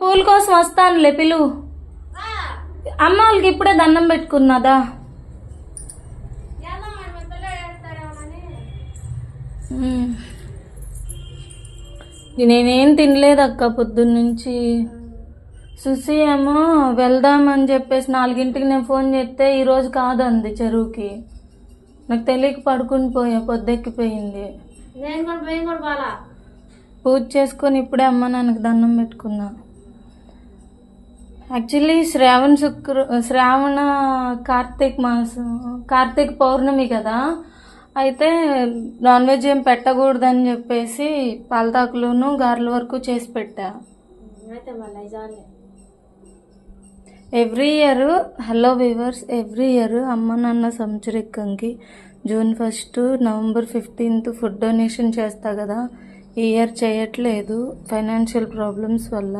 పూల కోసం వస్తానులే పిలువు అమ్మ వాళ్ళకి ఇప్పుడే దండం పెట్టుకున్నదా. నేనేం తినలేదు అక్క పొద్దున్న నుంచి సుసి ఏమో వెళ్దామని చెప్పేసి నాలుగింటికి నేను ఫోన్ చేస్తే ఈరోజు కాదంది చెరువుకి. నాకు తెలియక పడుకుని పోయా పొద్దెక్కిపోయింది. నేను కూడా మేము కూడా బాలా పూజ చేసుకొని ఇప్పుడే అమ్మ నాన్నకి దండం పెట్టుకున్నా. యాక్చువల్లీ శ్రావణ శుక్ర శ్రావణ కార్తీక్ మాసం కార్తీక్ పౌర్ణమి కదా. అయితే నాన్ వెజ్ ఏం పెట్టకూడదని చెప్పేసి పాలతాకులను గారెల వరకు చేసి పెట్టా. Every year hello weavers every year అమ్మ నాన్న సంవత్సరికంకి June first November fifteenth food donation చేస్తా కదా. ఈ ఇయర్ చేయట్లేదు. ఫైనాన్షియల్ ప్రాబ్లమ్స్ వల్ల